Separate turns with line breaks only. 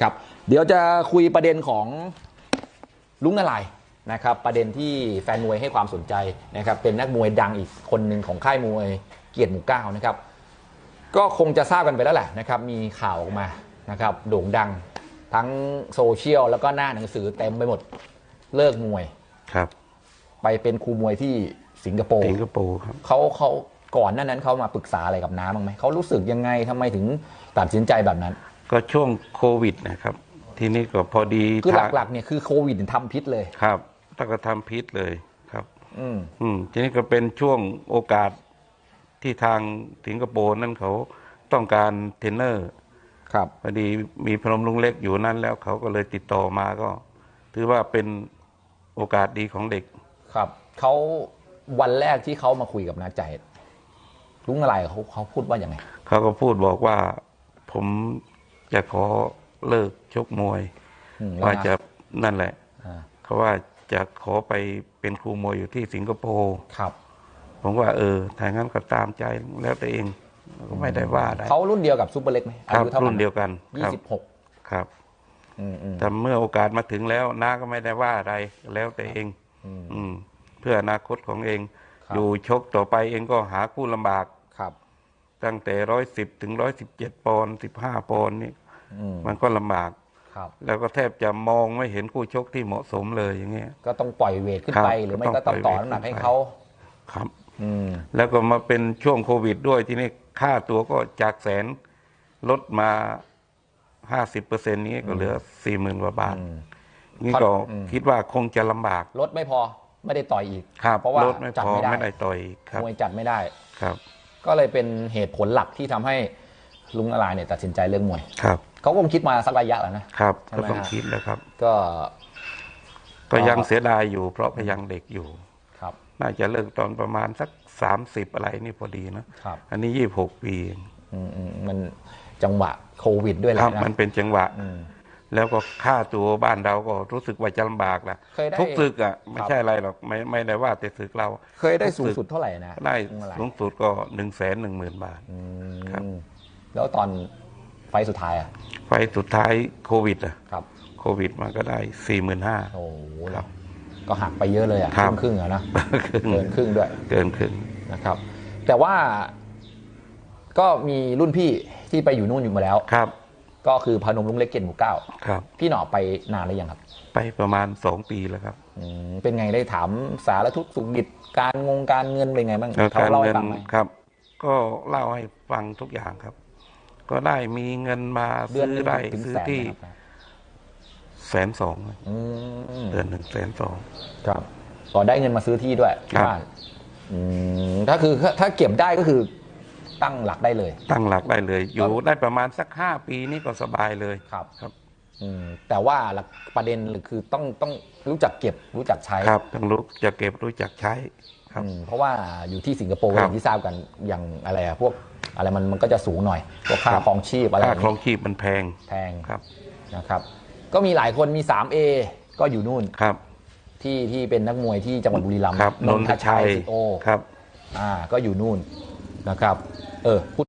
ครับ เดี๋ยวจะคุยประเด็นของลุงนารายณ์นะครับ ประเด็นที่แฟนมวยให้ความสนใจนะครับ เป็นนักมวยดังอีกคนหนึ่งของค่ายมวยเกียรติหมู่เก้านะครับ ก็คงจะทราบกันไปแล้วแหละนะครับ มีข่าวออกมานะครับโด่งดังทั้งโซเชียลแล้วก็หน้าหนังสือเต็มไปหมดเลิกมวย
ครับ
ไปเป็นครูมวยที่สิงคโปร์
สิงคโปร์ครับ
เขาเขาก่อนหน้านั้นเขามาปรึกษาอะไรกับน้าบ้างไหมเขารู้สึกยังไงทำไมถึงตัดสินใจแบบนั้น
ก็ช่วงโควิดนะครับ ทีนี้ก็พอดี
คือ
ทาง
หลักๆเนี่ยคือโควิดทำพิษเลย
ครับถ้าก็ทำพิษเลยครับ
อืม
อืมทีนี้ก็เป็นช่วงโอกาสที่ทางสิงคโปร์นั่นเขาต้องการเทรนเนอร์
ครับ
พอดีมีพนมลุงเล็กอยู่นั่นแล้วเขาก็เลยติดต่อมาก็ ถือว่าเป็นโอกาสดีของเด็ก
ครับเขาวันแรกที่เขามาคุยกับน้าใจลุงอะไรเขาเขาพูดว่าอย่างไง
เขาก็พูดบอกว่าผม จะขอเลิกชกมวย
อืมแล้ว
ว่า
น้
จะนั่นแหละ
อ่า
เขาว่าจะขอไปเป็นครูมวยอยู่ที่สิงคโปร์
ครับ
ผมว่าเออถ้างั้นก็ตามใจแล้วแต่เองก็ไม่ได้ว่าอะไร
เขารุ่นเดียวกับซูเปอร์เล็กไหม
ครับ
อายุเท่า
รุ่นเดียวกัน
ยี่
ครับ
สิบหก
ครับ
อืมอืม
แต่เมื่อโอกาสมาถึงแล้วน้าก็ไม่ได้ว่าอะไรแล้วแต่เอง
อืม
อืมเพื่ออนาคตของเอง
ครับ
อยู่ชกต่อไปเองก็หาคู่ลำบาก
ครับ
ตั้งแต่ร้อยสิบถึงร้อยสิบเจ็ดปอนด์สิบห้าปอนด์นี่
อืม
มันก็ลำบาก
ครับ
แล้วก็แทบจะมองไม่เห็นคู่ชกที่เหมาะสมเลยอย่างเงี้ย
ก็ต้องปล่อยเวทขึ้น
ครับ
ไปหรือไม่
ก็
ก็
ต้
ต้
อ
องง
ปล่
ต่
อ
อยน้ำหนัก
เวทขึ้
ให้
นไป
เขา
ครับ
อืม
แล้วก็มาเป็นช่วงโควิดด้วยทีนี้ค่าตัวก็จากแสนลดมาห้าสิบเปอร์เซ็นนี้ก็เหลือสี่หมื่นกว่าบาท
อืม
นี่ก็
อืม
คิดว่าคงจะลำบาก
ลดไม่พอไม่ได้ต่อยอีก
ครับ
เพราะว่า
ลดไม่
จัด
พอ
ไม่ได้
ไม่ได้ต่อยครับ
มวยจัดไม่ได้
ครับ
ก็เลยเป็นเหตุผลหลักที่ทำให้ลุงนารายณ์เนี่ยตัดสินใจเรื่องมวย
ครับ
เขาคงคิดมาสักระยะแล้วนะ
ครับ
ใช่
ก็
ไหม
ต้อง
ฮะ
คิดแล้วครับ
ก็
ก็ยังเสียดายอยู่ เพราะก็ยังเด็กอยู่
ครับ
น่าจะเลิกตอนประมาณสักสามสิบอะไรนี่พอดีนะครับอันนี้ยี่หกปีเอง
อืมอืมมันจังหวะโควิดด้วยแห
ค
ละ
รับ
นะ
มันเป็นจังหวะ
อืม
แล้วก็ค่าตัวบ้านเราก็รู้สึกว่าจะลำบากละ
เคยได้
ทุกศึกอะไม่
ครับ
ใช่อะไรหรอกไม่ไม่ได้ว่าแต่ศึกเรา
เคยได้สูงสุดเท่าไหร่นะ
ได้
ลุงนาราย
สู
ณ์
งสุดก็หนึ่งแสนหนึ่งหมื่นบาท
อืม
ครับ
แล้วตอนไฟล์สุดท้ายอะ
ไฟล์สุดท้ายโควิดอะ
ครับ
โควิดมันก็ได้สี่หมื่นห้า
โอ้โห
ครับ
ก็หักไปเยอะเลยอะ
ครับ
ครึ่งๆอะนะ
ครึ่ง
เกินครึ่งด้วย
เกินครึ่ง
นะครับ แต่ว่าก็มีรุ่นพี่ที่ไปอยู่นู่นอยู่มาแล้ว
ครับ
ก็คือพนมลุงเล็กเกียรติหมู่เก้า
ครับ
พี่หน่อไปนานหรือยังครับ
ไปประมาณสองปีแล้วครับ
อืมเป็นไงได้ถามสารทุกข์สุขดิบการงงการเงินเป็นไงบ้าง
แล้ว
เขา
การ
เล่า
เงิ
ให้
น
ฟังไหม
ครับ ก็เล่าให้ฟังทุกอย่างครับ ก็ได้มีเงินมา
เดือน
ซื้
หนึ
องได้
ถึง
ซื้อ
แสน
ที่
นะครับ
แสนสอง
อืม
เดือนหนึ่งแสนสอง
ครับก็ได้เงินมาซื้อที่ด้วยที่
ครับ
บ้านอืมถ้าคือถ้าเก็บได้ก็คือ ตั้งหลักได้เลย
ตั้งหลักได้เลย อยู่ได้ประมาณสักห้าปีนี่ก็สบายเลย
ครับ
ครับ
อืมแต่ว่าหลักประเด็นหรือคือต้องต้องรู้จักเก็บรู้จักใช้
ครับทั้งรู้จะเก็บรู้จักใช้ครับ
อืมเพราะว่าอยู่ที่สิงคโปร์
ครั
อบย่างที่ทราบกันอย่างอะไรอะพวกอะไรมันมันก็จะสูงหน่อยพวกค่า
ครับ
ครองชีพอะไร
ค่า
แบบ
ครอง
นี้
ชีพมันแพง
แพง
ครับ
นะครับ ก็มีหลายคนมี 3A ก็อยู่นู่น
ครับ
ที่ที่เป็นนักมวยที่จังหวัดบุรีรัมย์
ครับ
นนทชัย
นนทชัย
สิโอ
ครับ
อ่าก็อยู่นู่นนะครับ เออพูด